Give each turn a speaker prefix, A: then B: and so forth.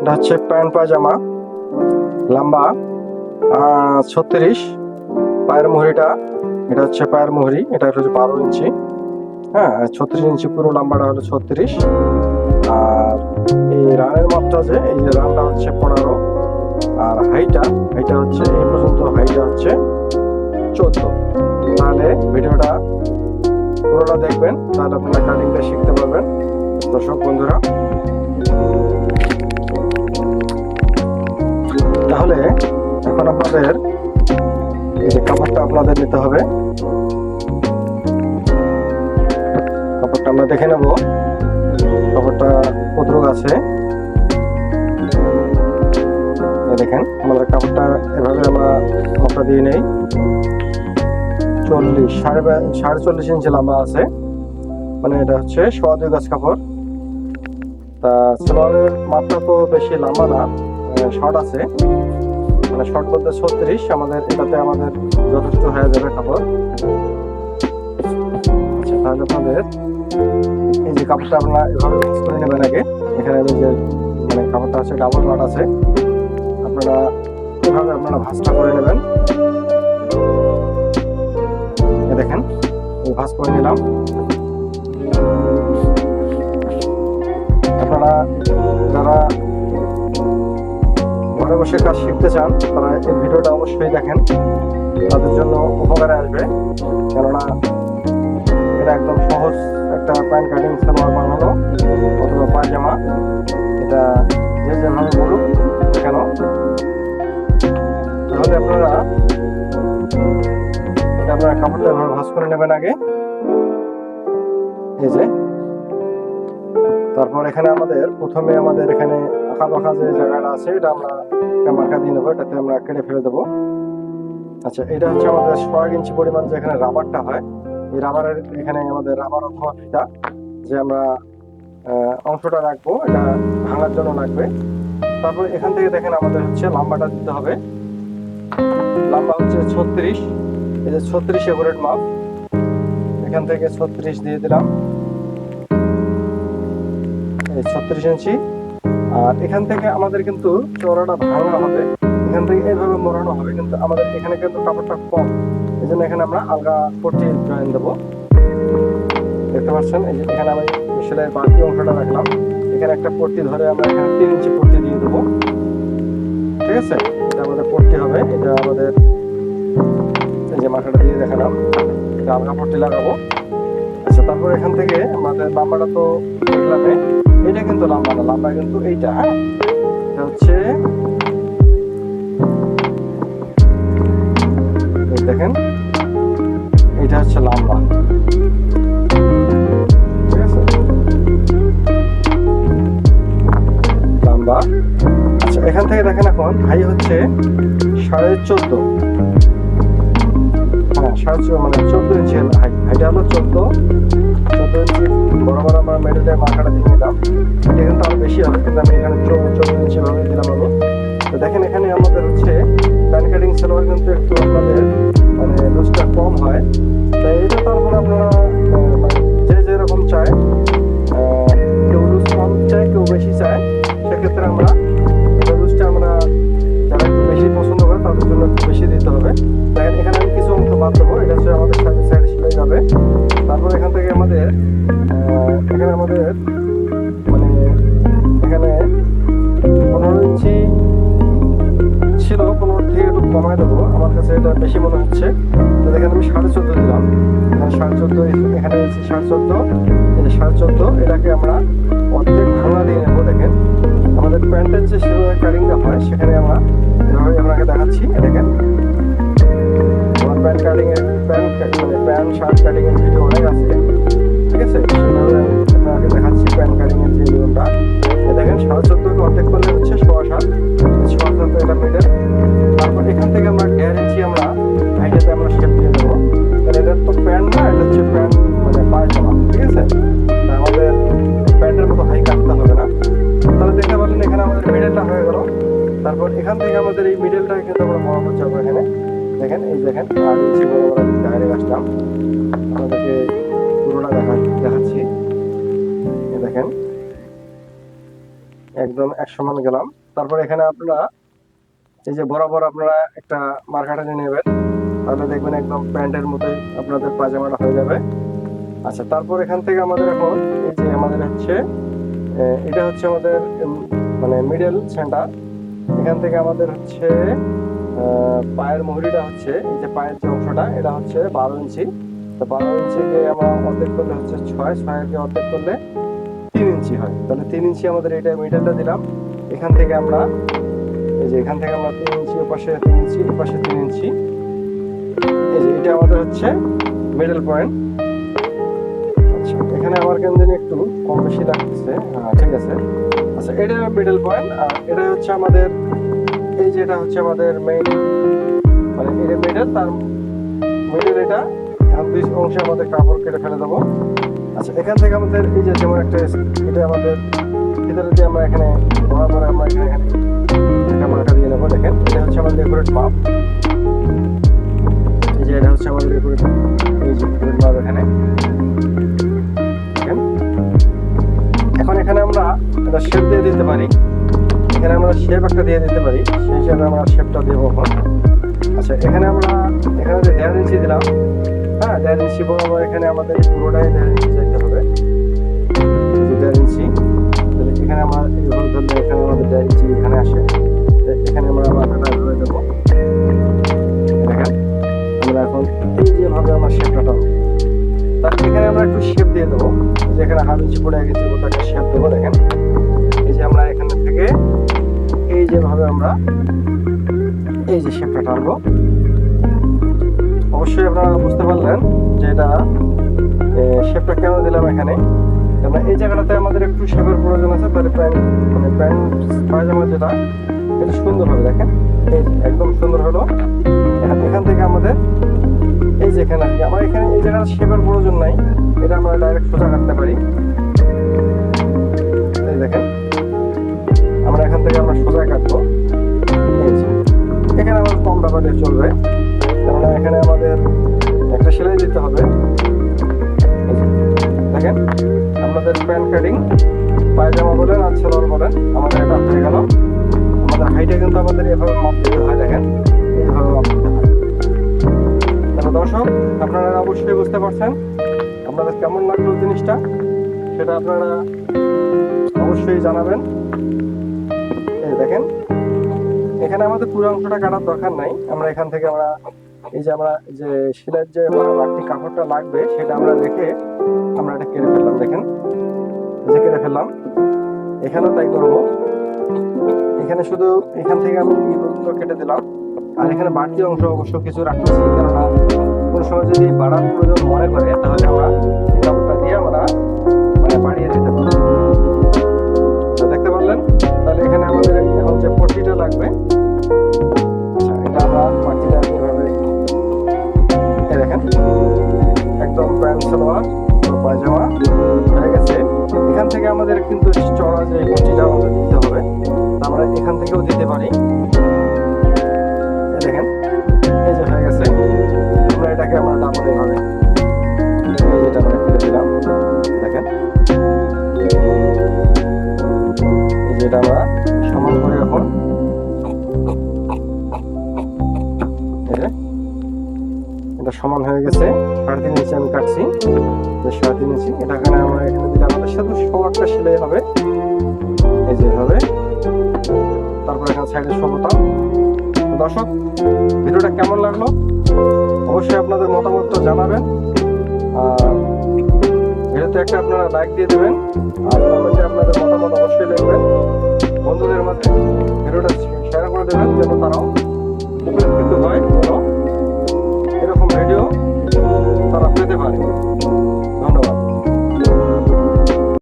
A: এটা হচ্ছে প্যান্ট পায়জামা, লম্বা ছত্রিশ, পায়ের মুহুরিটা, এটা হচ্ছে পায়ের মুহুরি, এটা হচ্ছে বারো ইঞ্চি হ্যাঁ ছত্রিশ ইঞ্চি পুরো লম্বাটা হলো ছত্রিশ, আর এই রানের মাপটা যে, এই যে রানটা হচ্ছে পনেরো, আর হাইটা হাইটা হচ্ছে, এই পর্যন্ত হাইটা হচ্ছে চোদ্দ। তাহলে ভিডিওটা পুরোটা দেখবেন, তাহলে আপনারা কাটিংটা শিখতে পারবেন। দর্শক বন্ধুরা তাহলে এখন আপনাদের এই যে কাপড়টা আপনাদের নিতে হবে। কাপড়টা আমরা দেখে নেব। কাপড়টা কতটুক আছে? দেখেন, আমাদের কাপড়টা এভাবে আমরা কাপড়টা দিয়ে নেই। চল্লিশ, সাড়ে সাড়ে চল্লিশ ইঞ্চি লম্বা আছে। মানে এটা হচ্ছে সোয়া দুই গাছ কাপড়। তা সালোয়ারের মাপটা তো বেশি লম্বা না। শর্ট আছে। মানে শর্ট বলতে ছত্রিশ, আমাদের এটাতে আমাদের যথেষ্ট হয়ে যাবে কাপড় আচ্ছা তাহলে আপনাদের এই যে কাপড়টা আপনারা এভাবে মিক্স করে নেবেন আগে, এখানে যে মানে কাপড়টা আছে ডাবল পাট আছে, আপনারা এভাবে আপনারা ভাঁজটা করে নেবেন। দেখেন ভাঁজ করে নিলাম। ঘরে বসে কাজ শিখতে চান, তারা এই ভিডিওটা অবশ্যই দেখেন। তাদের জন্য উপকারে আসবে। কেননা এটা একদম সহজ একটা প্যান্ট কাটিং সালোয়ার বানানো অথবা পায়জামা। এটা যে যেভাবে বলুক কেন। তাহলে আপনারা আপনারা কাপড়টা ভাঁজ করে নেবেন আগে। এই যে তারপর এখানে আমাদের প্রথমে আমাদের এখানে আঁকা বাঁকা যে জায়গাটা আছে, এটা আমরা মার্কা দিয়ে নেব, এটাতে আমরা কেটে ফেলে দেবো। আচ্ছা এটা হচ্ছে আমাদের ছয় ইঞ্চি পরিমাণ যে এখানে রাবারটা হয়। এই রাবারের এখানে আমাদের রাবার অথবা যে আমরা অংশটা রাখব, এটা ভাঙার জন্য লাগবে তারপর এখান থেকে দেখেন আমাদের হচ্ছে লম্বাটা দিতে হবে। লম্বা হচ্ছে ছত্রিশ। এই যে ছত্রিশ এভারেট মাপ, এখান থেকে ছত্রিশ দিয়ে দিলাম। ছত্রিশ ইঞ্চি। আর এখান থেকে আমাদের কিন্তু চওড়াটা ভাঙা হবে। এখান থেকে এইভাবে মোড়ানো হবে, কিন্তু আমাদের এখানে কিন্তু কাপড়টা কম। এই জন্য এখানে আমরা আলগা পট্টি জয়েন দেবো। দেখতে পাচ্ছেন, এই যে এখানে আমি সেলাইয়ের বাকি অংশটা রাখলাম। এখানে একটা পট্টি ধরে আমরা এখানে তিন ইঞ্চি পট্টি দিয়ে দেবো। ঠিক আছে? এটা আমাদের পট্টি হবে। এটা আমাদের এই যে মাথাটা দিয়ে দেখালাম। এটা আলগা পট্টি লাগাবো। আচ্ছা তারপর এখান থেকে আমাদের লাম্বাটা তো দেখলামে। এটা কিন্তু লম্বা না, লম্বা কিন্তু এইটা হ্যাঁ? এটা হচ্ছে দেখেন, এটা হচ্ছে লম্বা। ঠিক লম্বা। আচ্ছা এখান থেকে দেখেন এখন, হাই হচ্ছে সাড়ে চোদ্দ। হ্যাঁ সাড়ে মানে চোদ্দ ইঞ্চি হাই, হাইটা হলো চোদ্দ। ইঞ্চি বরাবর আমরা মেডেলের মাথাটা দিয়ে নিলাম এটা কিন্তু আরও বেশি হবে কিন্তু আমি এখানে চৌ- চৌদ্দ ইঞ্চি দিলাম আলো তো দেখেন এখানে আমাদের হচ্ছে প্যান কাটিং সালোয়ার কিন্তু একটু আপনাদের মানে লুজটা কম হয় তাই এটা তারপর আপনারা যে যেরকম চায় কেউ লুজ কম কেউ বেশি চায় সেক্ষেত্রে আমরা এটা আমরা যারা একটু বেশি পছন্দ করে তাদের জন্য একটু বেশি দিতে হবে দেখেন এখানে আমি কিছু অংশ বাদ এটা হচ্ছে আমাদের সাইডে সেলাই যাবে এখান আমাদের, এখানে আমাদের মানে এখানে পনেরো ইঞ্চি ছিল, পনেরো থেকে একটু কমায় দেবো। আমার কাছে এটা বেশি মনে হচ্ছে। তো দেখেন, আমি সাড়ে চোদ্দ দিলাম। এখানে সাড়ে চোদ্দ এখানে হচ্ছে সাড়ে চোদ্দ। এই যে সাড়ে চোদ্দ, এটাকে আমরা অর্ধেক ভাঙা দিয়ে নেব, দেখেন। আমাদের প্যান্টের যে সেভাবে কাটিংটা হয়, সেখানে আমরা এভাবে আপনাকে দেখাচ্ছি দেখেন। আমার প্যান্ট কাটিং এর, প্যান্ট মানে প্যান্ট, শার্ট কাটিং এর ভিডিও অনেক আছে। কিন্তু আমরা বরাবর যাব এখানে। দেখেন, এই দেখেন, আর ইঞ্চি বরাবর আমি ডাইরেক্ট আসলাম। আপনাদেরকে পুরোটা দেখা দেখাচ্ছি। দেখেন, একদম এক সমান গেলাম। তারপর এখানে আপনারা, এই যে বরাবর আপনারা একটা মার্কাটা নিয়ে নেবেন। তাহলে দেখবেন একদম প্যান্টের মতোই আপনাদের পাজামাটা হয়ে যাবে। আচ্ছা তারপর এখান থেকে আমাদের এখন, এই যে আমাদের হচ্ছে এটা হচ্ছে আমাদের মানে মিডল সেন্টার এখান থেকে আমাদের হচ্ছে পায়ের মুহুরিটা হচ্ছে, এই যে পায়ের যে অংশটা, এটা হচ্ছে বারো ইঞ্চি। তো বারো ইঞ্চিকে আমরা অর্ধেক করলে হচ্ছে ছয়, ছয়কে অর্ধেক করলে তিন ইঞ্চি হয়। তাহলে তিন ইঞ্চি আমাদের এটা মিডলটা দিলাম। এখান থেকে আমরা, এই যে এখান থেকে আমরা তিন ইঞ্চি, ওপাশে তিন ইঞ্চি, ওপাশে তিন ইঞ্চি। এই যে এটা আমাদের হচ্ছে মিডল পয়েন্ট এখানে আমার কেন জানি একটু কম বেশি লাগতেছে। ঠিক আছে। আচ্ছা এটা মিডল পয়েন্ট আর এটা হচ্ছে আমাদের, এই যে এটা হচ্ছে আমাদের মেইন মানে এটা মিডল তার মিডল এটা দুই অংশে আমাদের কাপড় কেটে ফেলে দেবো। আচ্ছা এখান থেকে আমাদের এই যে যেমন একটা এটা আমাদের ভিতরে দিয়ে আমরা এখানে বরাবর আমরা এখানে এখানে মার্কা দিয়ে নেব, দেখেন। এটা হচ্ছে আমাদের ডেকোরেট মাপ এই যে এটা হচ্ছে আমাদের ডেকোরেট এই যে ডেকোরেট মাপ এখানে। একটা শেপ দিয়ে দিতে পারি। এখানে আমরা শেপ একটা দিয়ে দিতে পারি। সেই হিসাবে আমরা শেপটা দেবো আচ্ছা এখানে আমরা এখানে যে দেড় ইঞ্চি দিলাম। হ্যাঁ দেড় ইঞ্চি বরাবর এখানে আমাদের পুরোটাই দেড় ইঞ্চি যাইতে হবে। দেড় ইঞ্চি। তাহলে এখানে আমরা এইভাবে এখানে আমাদের দেড় ইঞ্চি এখানে আসে। এখানে আমরা মাথাটা ধরে দেখেন, আমরা এখন এই যেভাবে আমার শেপটা তার এখানে আমরা একটু শেপ দিয়ে দেবো। যেখানে হাফ ইঞ্চি পড়ে গেছে, ওটাকে শেপ দেবো, দেখেন। থেকে এই যেভাবে আমরা এই যে শেপটা টানবো। অবশ্যই আপনারা বুঝতে পারলেন যে এটা শেপটা কেন দিলাম এখানে। কেননা এই জায়গাটাতে আমাদের একটু শেপের প্রয়োজন আছে তাহলে প্যান্ট মানে প্যান্ট পায়জামা যেটা, এটা সুন্দর হবে, দেখেন। এই একদম সুন্দর হলো। এখান থেকে আমাদের, এই যে এখানে আমার এখানে এই জায়গাটা শেপের প্রয়োজন নাই। এটা আমরা ডাইরেক্ট সোজা কাটতে পারি। দেখেন। থেকে আমরা সোজা কাটবো। এখানে আমার কম ব্যাপারে চলবে। কেননা এখানে আমাদের একটা সেলাই দিতে হবে। দেখেন, আমাদের প্যান্ট কাটিং, পায়জামা বলেন আর সেলোয়ার বলেন, আমাদের এটা হয়ে গেল। আমাদের হাইটে কিন্তু আমাদের এভাবে মাপ দিতে হয়, দেখেন। এইভাবে মাপ দিতে হয়। দর্শক, আপনারা অবশ্যই বুঝতে পারছেন আপনাদের কেমন লাগল জিনিসটা। সেটা আপনারা অবশ্যই জানাবেন। দেখেন। এখানে আমাদের পুরো অংশটা কাটার দরকার নাই। আমরা এখান থেকে আমরা এই যে আমরা যে সেলাইয়ের যে বাড়তি কাপড়টা লাগবে, সেটা আমরা রেখে আমরা এটা কেটে ফেললাম, দেখেন। যে কেটে ফেললাম। এখানেও তাই করব। এখানে শুধু এখান থেকে আমি কেটে দিলাম। আর এখানে বাড়তি অংশ অবশ্য কিছু রাখতেছি, কেননা কোনো সময় যদি বাড়ার প্রয়োজন মনে করে, তাহলে আমরা এই কাপড়টা দিয়ে আমরা মানে বাড়িয়ে দিতে পারব। পারলেন তাহলে এখানে আমাদের এখন যে পটিটা লাগবে। আচ্ছা এটা আমরা পাটিটা একদম প্যান্ট সালোয়ার পায়জামা, হয়ে গেছে। এখান থেকে আমাদের কিন্তু চড়া যে পটিটা আমাদের দিতে হবে, আমরা এখান থেকেও দিতে পারি। সমান হয়ে গেছে। সাড়ে তিন ইঞ্চি আমি কাটছি। সাড়ে তিন ইঞ্চি। এটা এখানে আমার এখানে দিলে আমাদের সাথে সোয়াকটা সেলাই হবে। এই যে হবে তারপর এখানে সাইডে সমতা দর্শক, ভিডিওটা কেমন লাগল? অবশ্যই আপনাদের মতামতটা জানাবেন। আর ভিডিওতে একটা আপনারা লাইক দিয়ে দেবেন। আর অবশ্যই আপনাদের মতামত অবশ্যই লিখবেন। বন্ধুদের মাঝে ভিডিওটা শেয়ার করে দেবেন, যেন তারাও উপকৃত হয়। ভিডিও তারা পেতে পারে। ধন্যবাদ।